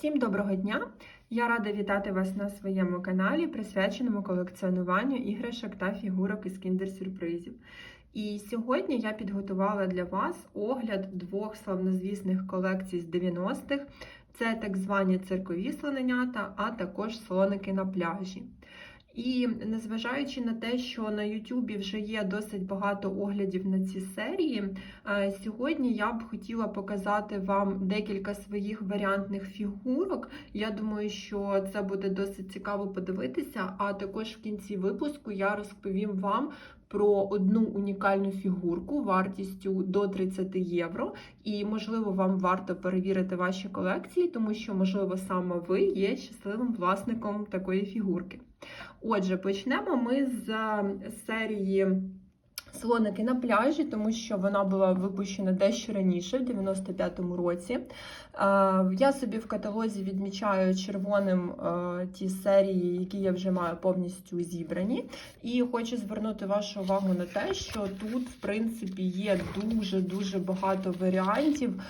Всім доброго дня! Я рада вітати вас на своєму каналі, присвяченому колекціонуванню іграшок та фігурок із кіндер-сюрпризів. І сьогодні я підготувала для вас огляд двох славнозвісних колекцій з 90-х. Це так звані циркові слоненята, а також слоники на пляжі. І незважаючи на те, що на Ютубі вже є досить багато оглядів на ці серії, е, сьогодні я б хотіла показати вам декілька своїх варіантних фігурок. Я думаю, що це буде досить цікаво подивитися. А також в кінці випуску я розповім вам. Про одну унікальну фігурку вартістю до 30 євро, і можливо вам варто перевірити ваші колекції, тому що, можливо, саме ви є щасливим власником такої фігурки. Отже, почнемо ми з серії Слоники на пляжі, тому що вона була випущена дещо раніше, в 95-му році. Я собі в каталозі відмічаю червоним ті серії, які я вже маю повністю зібрані. І хочу звернути вашу увагу на те, що тут, в принципі, є дуже-дуже багато варіантів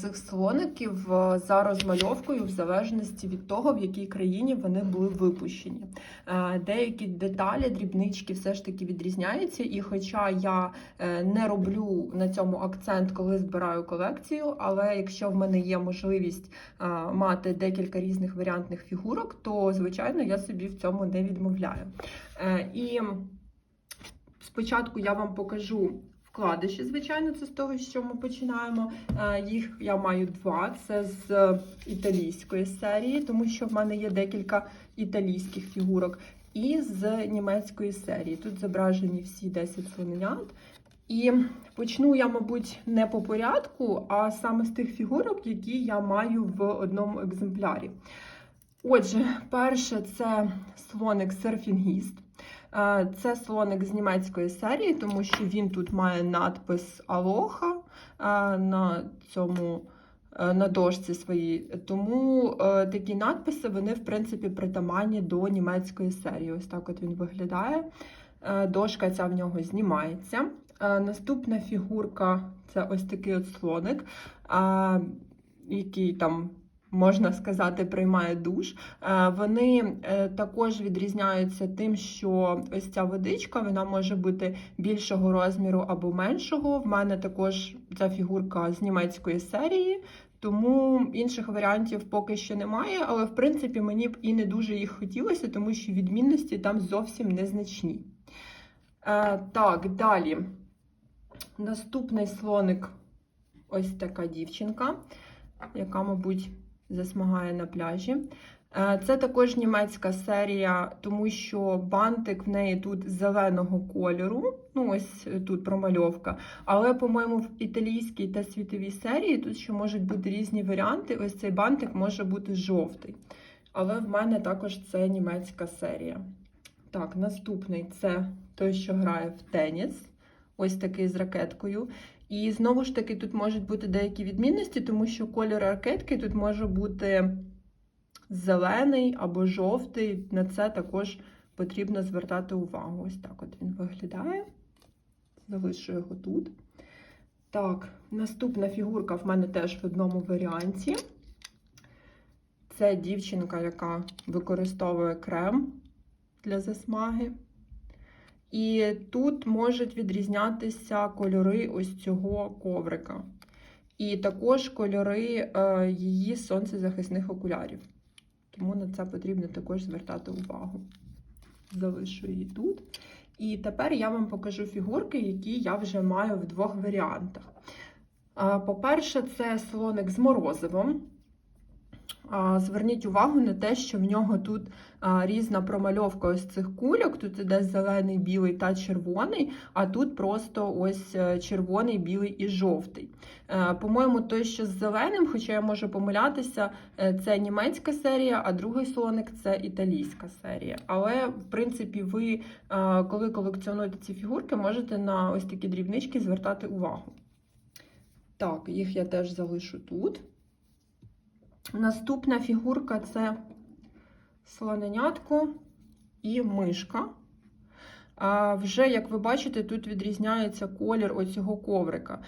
цих слоників за розмальовкою, в залежності від того, в якій країні вони були випущені. Деякі деталі, дрібнички все ж таки відрізняються. і хоч Хоча я е, не роблю на цьому акцент, коли збираю колекцію, але якщо в мене є можливість е, мати декілька різних варіантних фігурок, то звичайно я собі в цьому не відмовляю. Е, і спочатку я вам покажу. Вкладиші, звичайно, це з того, що ми починаємо. Їх я маю два. Це з італійської серії, тому що в мене є декілька італійських фігурок і з німецької серії. Тут зображені всі 10 слоненят. І почну я, мабуть, не по порядку, а саме з тих фігурок, які я маю в одному екземплярі. Отже, перше це слоник серфінгіст. Це слоник з німецької серії, тому що він тут має надпис Алоха на цьому Е, на дошці своїй. Тому е, такі надписи вони, в принципі, притаманні до німецької серії. Ось так от він виглядає. Е, дошка ця в нього знімається. Наступна фігурка це ось такий от слоник, який там. Можна сказати, приймає душ. Вони також відрізняються тим, що ось ця водичка вона може бути більшого розміру або меншого. В мене також ця фігурка з німецької серії, тому інших варіантів поки що немає, але в принципі мені б і не дуже їх хотілося, тому що відмінності там зовсім незначні. Е, Так, далі. Наступний слоник ось така дівчинка, яка, мабуть, засмагає на пляжі. Е, це також німецька серія, тому що бантик в неї тут зеленого кольору. Ну, ось тут промальовка. Але, по-моєму, в італійській та світовій серії тут ще можуть бути різні варіанти. Ось цей бантик може бути жовтий. Але в мене також це німецька серія. Так, наступний це той, що грає в теніс. Ось такий з ракеткою. І знову ж таки, тут можуть бути деякі відмінності, тому що кольор ракетки тут може бути зелений або жовтий. На це також потрібно звертати увагу. Ось так от він виглядає. Залишу його тут. Так, наступна фігурка в мене теж в одному варіанті. Це дівчинка, яка використовує крем для засмаги. І тут можуть відрізнятися кольори ось цього коврика. І також кольори е, її сонцезахисних окулярів. Тому на це потрібно також звертати увагу. Залишу її тут. І тепер я вам покажу фігурки, які я вже маю в двох варіантах. По-перше, це слоник з морозивом. Зверніть увагу на те, що в нього тут різна промальовка ось цих кульок. Тут іде зелений, білий та червоний, а тут просто ось е, червоний, білий і жовтий. Е, по-моєму, той, що з зеленим, хоча я можу помилятися, е, це німецька серія, а другий слоник це італійська серія. Але, в принципі, ви, коли колекціонуєте ці фігурки, можете на ось такі дрібнички звертати увагу. Так, їх я теж залишу тут. Наступна фігурка це слоненятко і мишка. А вже, як ви бачите, тут відрізняється колір оцього коврика.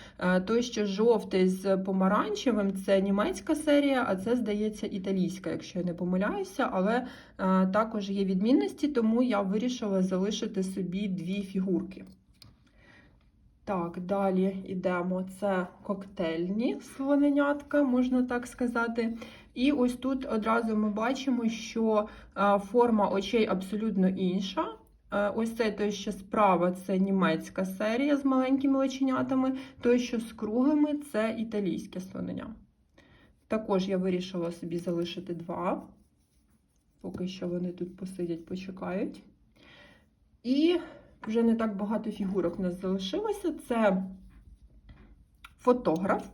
Той, що жовтий з помаранчевим, це німецька серія, а це, здається, італійська, якщо я не помиляюся, але також є відмінності, тому я вирішила залишити собі дві фігурки. Так, далі йдемо. Це коктейльні слоненятка, можна так сказати. І ось тут одразу ми бачимо, що е, форма очей абсолютно інша. Е, Ось цей той, що справа, це німецька серія з маленькими оченятами. Той, що з круглими, це італійське слонення. Також я вирішила собі залишити два. Поки що вони тут посидять, почекають. І вже не так багато фігурок у нас залишилося. Це фотограф.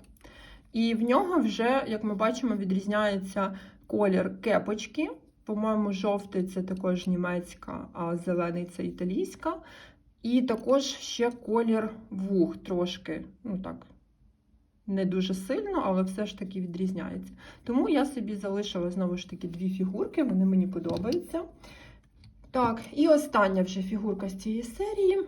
І в нього вже, як ми бачимо, відрізняється колір кепочки. По-моєму, жовтий це також німецька, а зелений це італійська. І також ще колір вух трошки, ну так, не дуже сильно, але все ж таки відрізняється. Тому я собі залишила знову ж таки дві фігурки, вони мені подобаються. Так, і остання вже фігурка з цієї серії.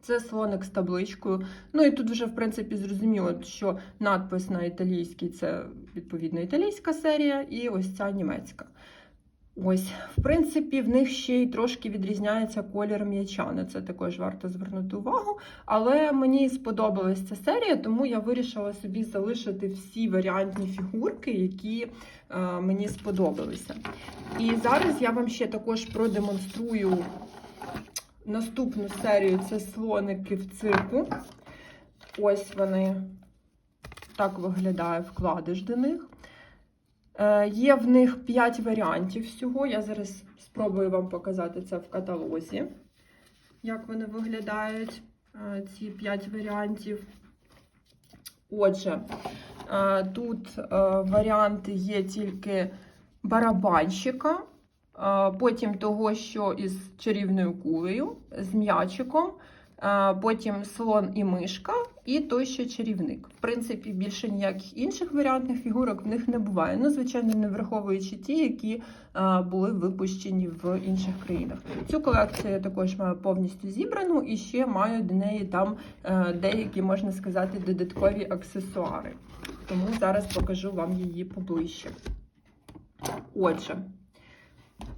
Це слоник з табличкою. Ну і тут вже, в принципі, зрозуміло, що надпис на італійській це відповідно італійська серія, і ось ця німецька. Ось, в принципі, в них ще й трошки відрізняється колір м'яча. На це також варто звернути увагу. Але мені сподобалась ця серія, тому я вирішила собі залишити всі варіантні фігурки, які е, мені сподобалися. І зараз я вам ще також продемонструю наступну серію це слоники в цирку. Ось вони так виглядає вкладиш до них. Е, Є в них 5 варіантів всього. Я зараз спробую вам показати це в каталозі, як вони виглядають, е, ці 5 варіантів. Отже, е, тут варіанти є тільки барабанщика, потім того, що із чарівною кулею, з м'ячиком, потім слон і мишка, і той, що чарівник. В принципі, більше ніяких інших варіантних фігурок в них не буває. Ну, звичайно, не враховуючи ті, які е, були випущені в інших країнах. Цю колекцію я також маю повністю зібрану і ще маю до неї там е, деякі, можна сказати, додаткові аксесуари. Тому зараз покажу вам її поближче. Отже,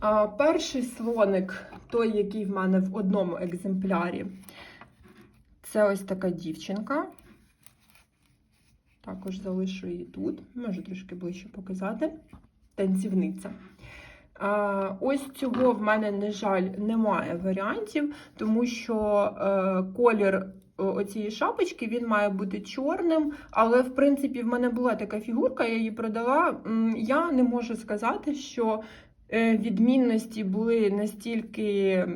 е, перший слоник, той, який в мене в одному екземплярі, це ось така дівчинка. Також залишу її тут, можу трошки ближче показати. Танцівниця. Ось цього в мене, на жаль, немає варіантів, тому що е, колір оцієї шапочки він має бути чорним. Але, в принципі, в мене була така фігурка, я її продала. Я не можу сказати, що е, відмінності були настільки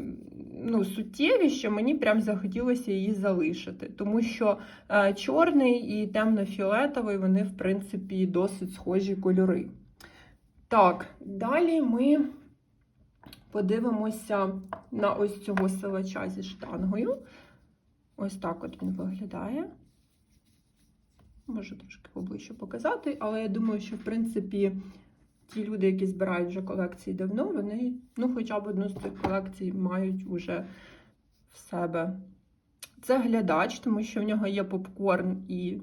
ну, суттєві, що мені прям захотілося її залишити. Тому що е, чорний і темно-фіолетовий, вони, в принципі, досить схожі кольори. Так, далі ми подивимося на ось цього силача зі штангою. Ось так от він виглядає. Можу трошки поближче показати, але я думаю, що, в принципі, ті люди, які збирають вже колекції давно, вони, ну, хоча б одну з цих колекцій мають уже в себе. Це глядач, тому що в нього є попкорн і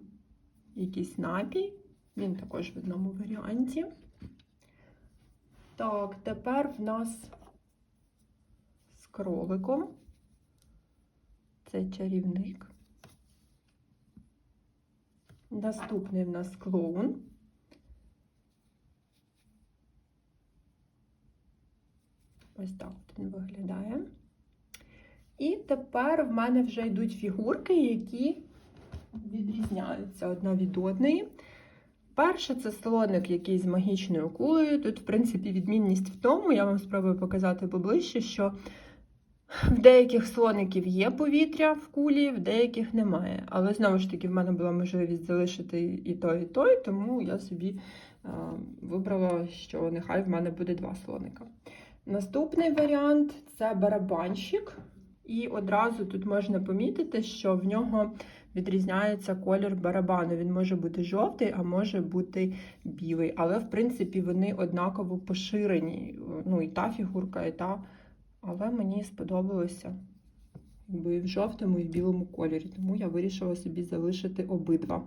якийсь напій. Він також в одному варіанті. Так, тепер в нас з кроликом. Це чарівник. Наступний в нас клоун. Ось так от він виглядає. І тепер в мене вже йдуть фігурки, які відрізняються одна від одної. Перше, це слоник, який з магічною кулею. Тут, в принципі, відмінність в тому, я вам спробую показати поближче, що в деяких слоників є повітря в кулі, в деяких немає. Але знову ж таки, в мене була можливість залишити і той, і той, тому я собі е, вибрала, що нехай в мене буде два слоника. Наступний варіант це барабанщик. І одразу тут можна помітити, що в нього відрізняється колір барабану. Він може бути жовтий, а може бути білий. Але, в принципі, вони однаково поширені. Ну, і та фігурка, і та але мені сподобалося якби і в жовтому, і в білому кольорі, тому я вирішила собі залишити обидва.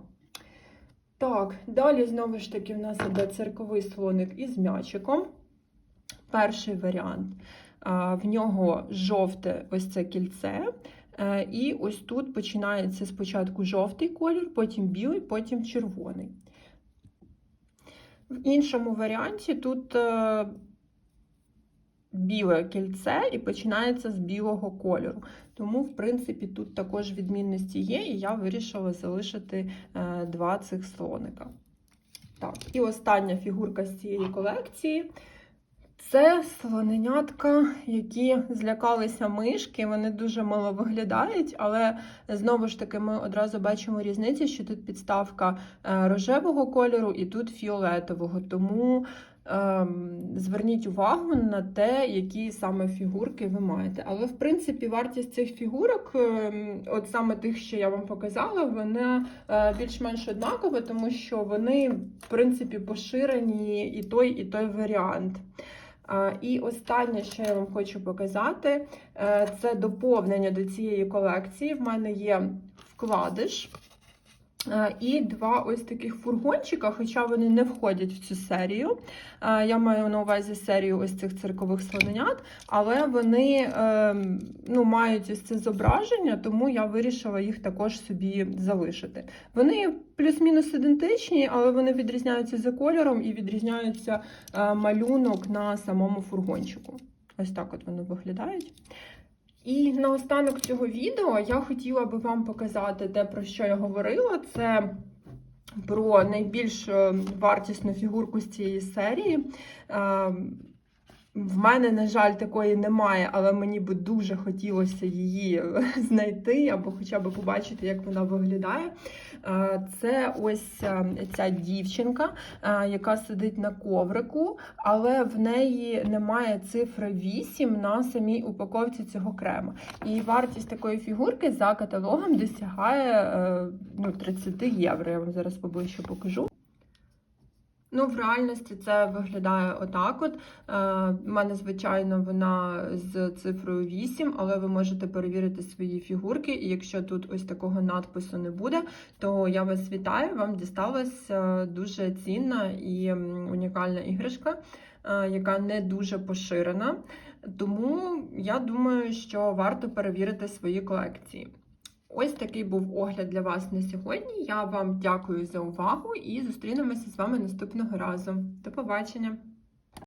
Так, далі знову ж таки в нас іде цирковий слоник із м'ячиком. Перший варіант. В нього жовте ось це кільце. Е, І ось тут починається спочатку жовтий колір, потім білий, потім червоний. В іншому варіанті тут е, біле кільце і починається з білого кольору. Тому, в принципі, тут також відмінності є, і я вирішила залишити е, два цих слоника. Так, і остання фігурка з цієї колекції. Це слоненятка, які злякалися мишки. Вони дуже мило виглядають, але знову ж таки ми одразу бачимо різницю, що тут підставка е, рожевого кольору і тут фіолетового. Тому ем, зверніть увагу на те, які саме фігурки ви маєте. Але в принципі вартість цих фігурок, ем, от саме тих, що я вам показала, вона е, більш-менш однакова, тому що вони в принципі поширені і той, і той варіант. І останнє, що я вам хочу показати, е, це доповнення до цієї колекції. В мене є вкладиш і два ось таких фургончика, хоча вони не входять в цю серію. Е, Я маю на увазі серію ось цих циркових слоненят, але вони ем, ну, мають ось це зображення, тому я вирішила їх також собі залишити. Вони плюс-мінус ідентичні, але вони відрізняються за кольором і відрізняються е, малюнок на самому фургончику. Ось так от вони виглядають. І наостанок цього відео я хотіла би вам показати те, про що я говорила. Це про найбільш е, вартісну фігурку з цієї серії. Е, В мене, на жаль, такої немає, але мені би дуже хотілося її знайти або хоча б побачити, як вона виглядає. Е, Це ось е, ця дівчинка, е, яка сидить на коврику, але в неї немає цифри 8 на самій упаковці цього крема. І вартість такої фігурки за каталогом досягає е, ну, 30 євро. Я вам зараз поближче покажу. Ну, в реальності це виглядає отак. От. Е, в мене, звичайно, вона з цифрою 8, але ви можете перевірити свої фігурки. І якщо тут ось такого надпису не буде, то я вас вітаю. Вам дісталась е, дуже цінна і унікальна іграшка, е, яка не дуже поширена. Тому я думаю, що варто перевірити свої колекції. Ось такий був огляд для вас на сьогодні. Я вам дякую за увагу і зустрінемося з вами наступного разу. До побачення!